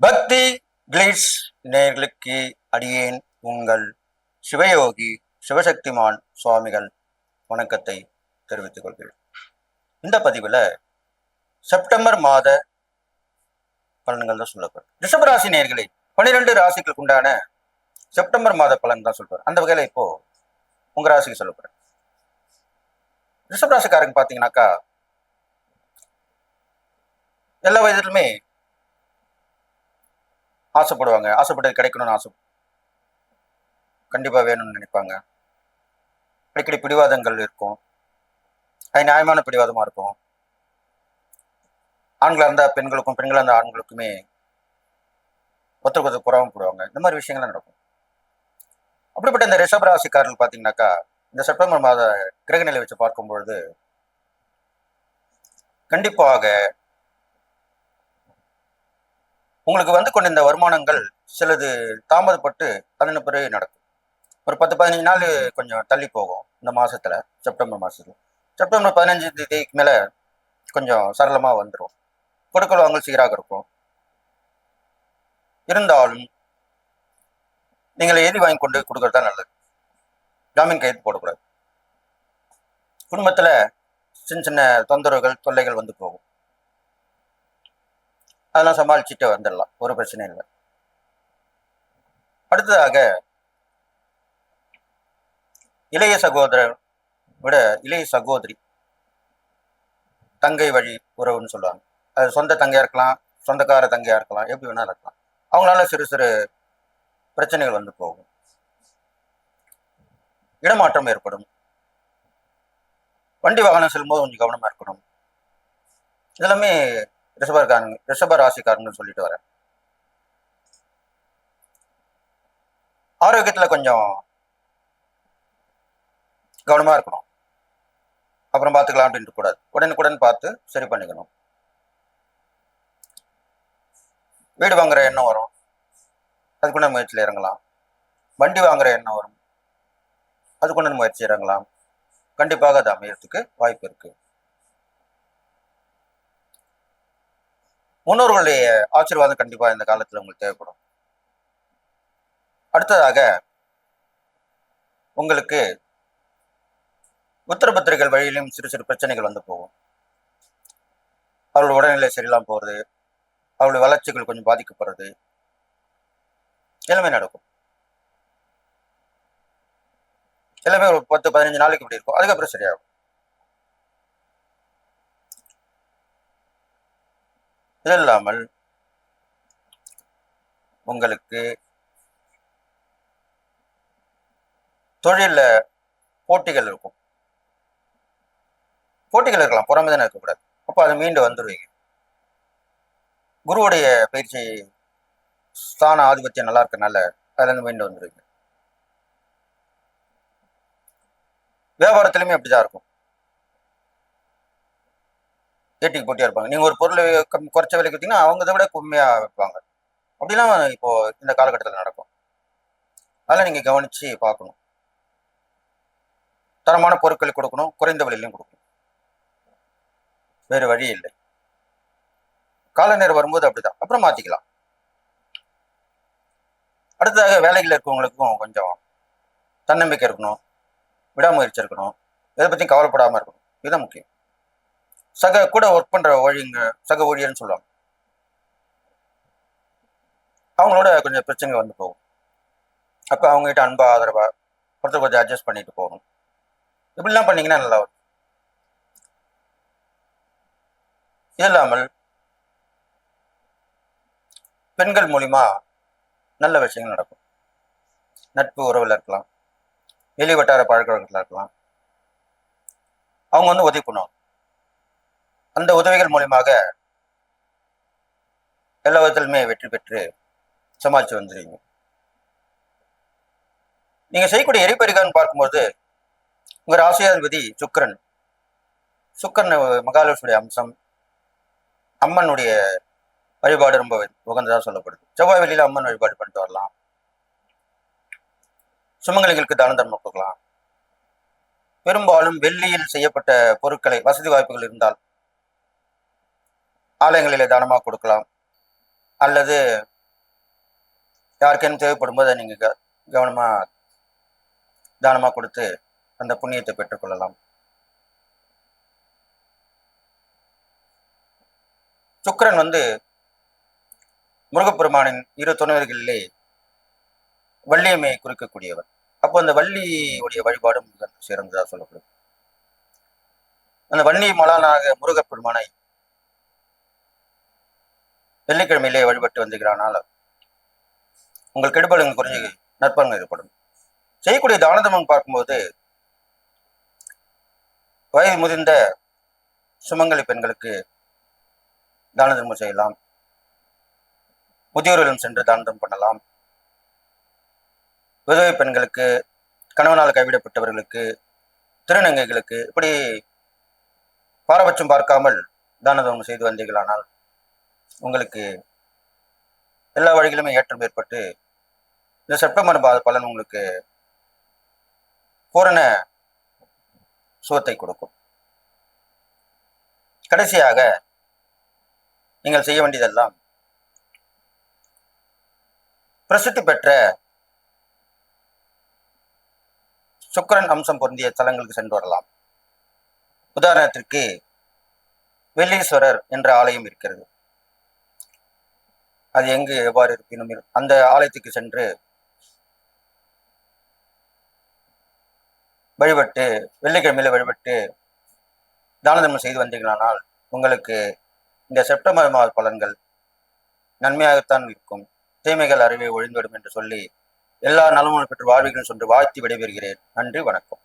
பக்தி கிளிட்ஸ் நேர்களுக்கு அடியேன் உங்கள் சிவயோகி சிவசக்திமான் சுவாமிகள் வணக்கத்தை தெரிவித்துக் கொள்கிறேன். இந்த பதிவில் செப்டம்பர் மாத பலன்கள் தான் சொல்லப்படும். ரிஷபராசி நேர்களை பன்னிரெண்டு ராசிகளுக்கு உண்டான செப்டம்பர் மாத பலன் தான் சொல்றாரு அந்த வகையில் இப்போ உங்க ராசிக்கு சொல்லப்படுறேன் ரிஷபராசிக்காரங்க பார்த்தீங்கன்னாக்கா எல்லா வயதிலுமே ஆசைப்படுவாங்க. ஆசைப்பட்டது கிடைக்கணும்னு ஆசை. கண்டிப்பாக வேணும்னு நினைப்பாங்க. அடிக்கடி பிடிவாதங்கள் இருக்கும். அது நியாயமான பிடிவாதமாக இருக்கும். ஆண்களாக இருந்தால் பெண்களுக்கும் பெண்களாக இருந்தால் ஆண்களுக்குமே ஒருத்தருக்கு குறவும் போடுவாங்க. இந்த மாதிரி விஷயங்கள்லாம் நடக்கும். அப்படிப்பட்ட இந்த ரிஷபராசிக்காரர்கள் பார்த்தீங்கன்னாக்கா இந்த செப்டம்பர் மாத கிரகநிலை வச்சு பார்க்கும்பொழுது கண்டிப்பாக உங்களுக்கு வந்து கொண்ட இந்த வருமானங்கள் சிலது தாமதப்பட்டு அதன் பிறகு நடக்கும். ஒரு பத்து பதினஞ்சு நாள் கொஞ்சம் தள்ளி போகும் இந்த மாதத்தில் செப்டம்பர் மாதத்தில் செப்டம்பர் பதினஞ்சு தேதிக்கு மேலே கொஞ்சம் சரளமாக வந்துடும் கொடுக்கல் வாங்கல் சீராக இருக்கும். இருந்தாலும் நீங்கள் எழுதி வாங்கி கொண்டு கொடுக்கறது தான் நல்லது. ஜாமீன் கையெழுத்து போடக்கூடாது. குடும்பத்தில் சின்ன சின்ன தொந்தரவுகள் தொல்லைகள் வந்து போகும். அதெல்லாம் சமாளிச்சுட்டு வந்துடலாம். ஒரு பிரச்சனையும் இல்லை. அடுத்ததாக இளைய சகோதரர் விட இளைய சகோதரி தங்கை வழி உறவுன்னு சொல்லுவாங்க. அது சொந்த தங்கையா இருக்கலாம் சொந்தக்கார தங்கையா இருக்கலாம் எப்படி வேணாலும் இருக்கலாம். அவங்களால சிறு சிறு பிரச்சனைகள் வந்து போகும். இடமாற்றம் ஏற்படும். வண்டி வாகனம் செல்லும்போது கொஞ்சம் கவனமா இருக்கணும். இதெல்லாமே ரிஷபர்காரங்க ரிஷப ராசிக்காரங்கன்னு சொல்லிட்டு வரேன். ஆரோக்கியத்துல கொஞ்சம் கவனமா இருக்கணும். அப்புறம் பார்த்துக்கலாம் அப்படின்ட்டு கூடாது. உடனுக்குடன் பார்த்து சரி பண்ணிக்கணும். வீடு வாங்குற எண்ணம் வரும். அதுக்குள்ள முயற்சியில் இறங்கலாம். வண்டி வாங்குற எண்ணம் வரும். அதுக்குள்ள முயற்சி இறங்கலாம். கண்டிப்பாக அது அமையறதுக்கு வாய்ப்பு இருக்குது முன்னோர்களுடைய ஆசீர்வாதம் கண்டிப்பாக இந்த காலத்தில் உங்களுக்கு தேவைப்படும். அடுத்ததாக உங்களுக்கு உத்தரபத்திரிகள் வழியிலும் சிறு சிறு பிரச்சனைகள் வந்து போகும். அவர்கள் உடல்நிலை சரியில்லாமல் போறது அவளுடைய வளர்ச்சிகள் கொஞ்சம் பாதிக்கப்படுறது எல்லாமே நடக்கும். எல்லாமே ஒரு பத்து பதினஞ்சு நாளைக்கு இப்படி இருக்கும். அதுக்கப்புறம் சரியாகும். இது இல்லாமல் உங்களுக்கு தொழில போட்டிகள் இருக்கும். போட்டிகள் இருக்கலாம். புறமே தானே இருக்கக்கூடாது. அப்போ அது மீண்டு வந்துடுவீங்க குருவுடைய பயிற்சி ஸ்தான ஆதிபத்தியம் நல்லா இருக்கனால அதுலேருந்து மீண்டு வந்துடுவீங்க வியாபாரத்திலுமே அப்படிதான் இருக்கும். ஏட்டிக்கு போட்டியா இருப்பாங்க. நீங்க ஒரு பொருளை கம் குறைச்ச விலைக்கு வித்தீங்கன்னா அவங்க இதை விட கம்மியா வைப்பாங்க அப்படிலாம் இப்போ இந்த காலகட்டத்தில் நடக்கும். அதெல்லாம் நீங்க கவனிச்சு பார்க்கணும். தரமான பொருட்கள் கொடுக்கணும் குறைந்த விலையிலையும் கொடுக்கணும். வேறு வழி இல்லை. கால நேரம் வரும்போது அப்படிதான். அப்புறம் மாத்திக்கலாம். அடுத்ததாக வேலைகள் இருக்கவங்களுக்கும் கொஞ்சம் தன்னம்பிக்கை இருக்கணும் விடாமுயற்சி இருக்கணும். இதை பற்றியும் கவலைப்படாம இருக்கணும். இதுதான் முக்கியம். சக கூட ஒர்க் பண்ற ஊழியங்க சக ஊழியர்னு சொல்லுவாங்க. அவங்களோட கொஞ்சம் பிரச்சனை வந்து போகும். அப்போ அவங்ககிட்ட அன்பா ஆதரவா ஒருத்தர் கொஞ்சம் அட்ஜஸ்ட் பண்ணிட்டு போகணும். இப்படிலாம் பண்ணீங்கன்னா நல்லா வரும். இது இல்லாமல் பெண்கள் மூலிமா நல்ல விஷயங்கள் நடக்கும். நட்பு உறவில் இருக்கலாம். வெளி வட்டார பழக்க வழக்கத்தில் இருக்கலாம். அவங்க வந்து உதவி பண்ணுவாங்க. அந்த உதவிகள் மூலியமாக எல்லா விதத்திலுமே வெற்றி பெற்று சமாளித்து வந்துடுவீங்க நீங்க செய்யக்கூடிய எரிபரிகான்னு பார்க்கும்போது உங்க ராசியாதிபதி சுக்கரன். சுக்கரன் மகாலட்சுடைய அம்சம் அம்மனுடைய வழிபாடு ரொம்ப உகந்ததாக சொல்லப்படுது. செவ்வாய் வெளியில அம்மன் வழிபாடு பண்ணிட்டு வரலாம். சுமங்கலிகளுக்கு தான தர்மம் கொடுக்கலாம். பெரும்பாலும் வெள்ளியில் செய்யப்பட்ட பொருட்களை வசதி வாய்ப்புகள் இருந்தால் ஆலயங்களிலே தானமாக கொடுக்கலாம்? அல்லது யாருக்கேனும் தேவைப்படும் போது நீங்கள் க கவனமாக தானமாக கொடுத்து அந்த புண்ணியத்தை பெற்றுக்கொள்ளலாம். சுக்கரன் வந்து முருகப்பெருமானின் இரு துணைவர்களிலே வள்ளியம்மையை குறிக்கக்கூடியவர். அப்போ அந்த வள்ளியுடைய வழிபாடும் சிறந்ததாக சொல்லப்படும். அந்த வள்ளி மலானாக முருகப்பெருமானை வெள்ளிக்கிழமையிலே வழிபட்டு வந்துகிறானால் உங்கள் கெடுபலங்கள் குறைஞ்சி நற்பலன் ஏற்படும். செய்யக்கூடிய தானதமம் பார்க்கும்போது வயது முதிர்ந்த சுமங்கலி பெண்களுக்கு தான தர்மம் செய்யலாம். முதியோர்களும் சென்று தான தர்மம் பண்ணலாம். விதவை பெண்களுக்கு கணவனால் கைவிடப்பட்டவர்களுக்கு திருநங்கைகளுக்கு இப்படி பாரபட்சம் பார்க்காமல் தான தர்மம் செய்து வந்தீர்களானால் உங்களுக்கு எல்லா வழிகளுமே ஏற்றம் ஏற்பட்டு இந்த செப்டம்பர் மாத பலன் உங்களுக்கு பூரண சுகத்தை கொடுக்கும். கடைசியாக நீங்கள் செய்ய வேண்டியதெல்லாம் பிரசித்தி பெற்ற சுக்கிரன் அம்சம் பொருந்திய தலங்களுக்கு சென்று வரலாம். உதாரணத்திற்கு வெள்ளீஸ்வரர் என்ற ஆலயம் இருக்கிறது. அது எங்கு எவ்வாறு இருப்பினும் அந்த ஆலயத்துக்கு சென்று வழிபட்டு வெள்ளிக்கிழமையில வழிபட்டு தான தர்மம் செய்து வந்தீங்களானால் உங்களுக்கு இந்த செப்டம்பர் மாத பலன்கள் நன்மையாகத்தான் இருக்கும். தீமைகள் அறிவை ஒழிந்துவிடும் என்று சொல்லி எல்லா நலமும் பெற்று வாழ்வீர்கள் என்று வாழ்த்தி விடைபெறுகிறேன். நன்றி வணக்கம்.